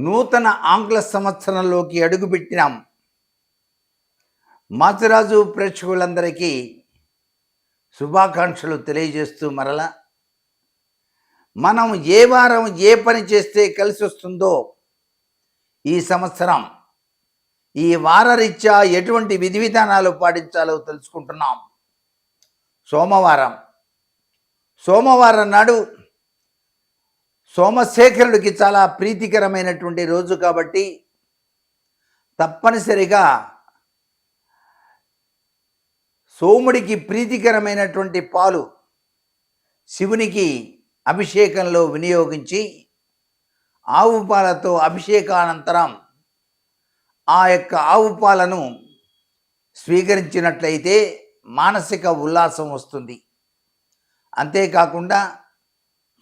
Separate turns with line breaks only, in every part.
నూతన ఆంగ్ల సంవత్సరంలోకి అడుగుపెట్టినాం. మాచిరాజు ప్రేక్షకులందరికీ శుభాకాంక్షలు తెలియజేస్తూ మరల మనం ఏ వారం ఏ పని చేస్తే కలిసి వస్తుందో ఈ సంవత్సరం ఈ వారరీత్యా ఎటువంటి విధి విధానాలు పాటించాలో తెలుసుకుంటున్నాం. సోమవారం. సోమవారం నాడు సోమశేఖరుడికి చాలా ప్రీతికరమైనటువంటి రోజు కాబట్టి తప్పనిసరిగా సోముడికి ప్రీతికరమైనటువంటి పాలు శివునికి అభిషేకంలో వినియోగించి ఆవు పాలతో అభిషేకానంతరం ఆ యొక్క ఆవు పాలను స్వీకరించినట్లయితే మానసిక ఉల్లాసం వస్తుంది. అంతేకాకుండా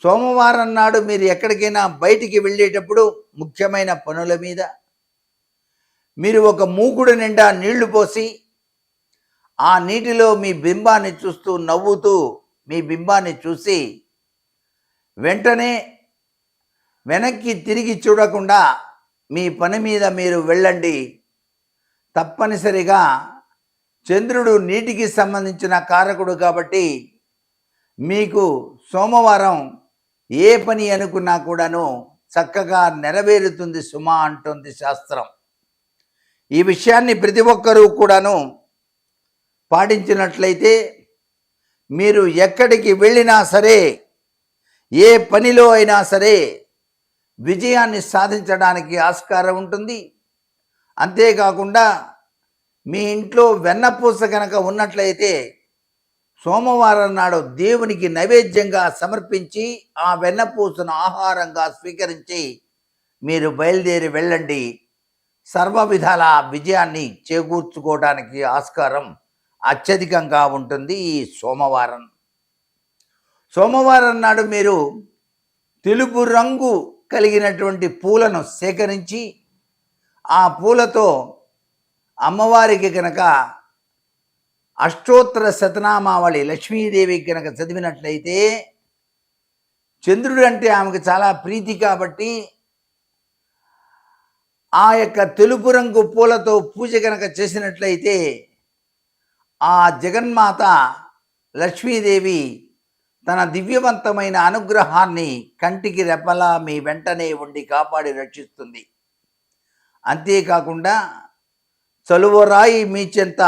సోమవారం నాడు మీరు ఎక్కడికైనా బయటికి వెళ్ళేటప్పుడు ముఖ్యమైన పనుల మీద మీరు ఒక మూకుడు నిండా నీళ్ళు పోసి ఆ నీటిలో మీ బింబాన్ని చూస్తూ నవ్వుతూ మీ బింబాన్ని చూసి వెంటనే వెనక్కి తిరిగి చూడకుండా మీ పని మీద మీరు వెళ్ళండి. తప్పనిసరిగా చంద్రుడు నీటికి సంబంధించిన కారకుడు కాబట్టి మీకు సోమవారం ఏ పని అనుకున్నా కూడాను చక్కగా నెరవేరుతుంది సుమా అంటుంది శాస్త్రం. ఈ విషయాన్ని ప్రతి ఒక్కరూ కూడాను పాటించినట్లయితే మీరు ఎక్కడికి వెళ్ళినా సరే ఏ పనిలో అయినా సరే విజయాన్ని సాధించడానికి ఆస్కారం ఉంటుంది. అంతేకాకుండా మీ ఇంట్లో వెన్నపూస కనుక ఉన్నట్లయితే సోమవారం నాడు దేవునికి నైవేద్యంగా సమర్పించి ఆ వెన్నపూసను ఆహారంగా స్వీకరించి మీరు బయలుదేరి వెళ్ళండి. సర్వ విధాల విజయాన్ని చేకూర్చుకోవడానికి ఆస్కారం అత్యధికంగా ఉంటుంది ఈ సోమవారం. సోమవారం నాడు మీరు తెలుపు రంగు కలిగినటువంటి పూలను సేకరించి ఆ పూలతో అమ్మవారికి కనుక అష్టోత్తర శతనామావళి లక్ష్మీదేవి కనుక చదివినట్లయితే చంద్రుడు అంటే ఆమెకు చాలా ప్రీతి కాబట్టి ఆ యొక్క తెలుపు రంగు పూలతో పూజ కనుక చేసినట్లయితే ఆ జగన్మాత లక్ష్మీదేవి తన దివ్యవంతమైన అనుగ్రహాన్ని కంటికి రెప్పలా మీ వెంటనే ఉండి కాపాడి రక్షిస్తుంది. అంతేకాకుండా చలువరాయి మీ చెంత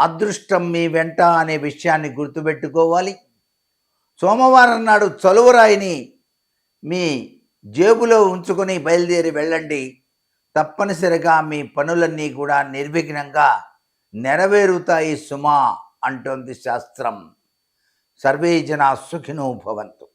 అదృష్టం మీ వెంట అనే విషయాన్ని గుర్తుపెట్టుకోవాలి. సోమవారం నాడు చలువరాయిని మీ జేబులో ఉంచుకొని బయలుదేరి వెళ్ళండి. తప్పనిసరిగా మీ పనులన్నీ కూడా నిర్విఘ్నంగా నెరవేరుతాయి సుమా అంటోంది శాస్త్రం. సర్వే జనా సుఖినో భవంతు.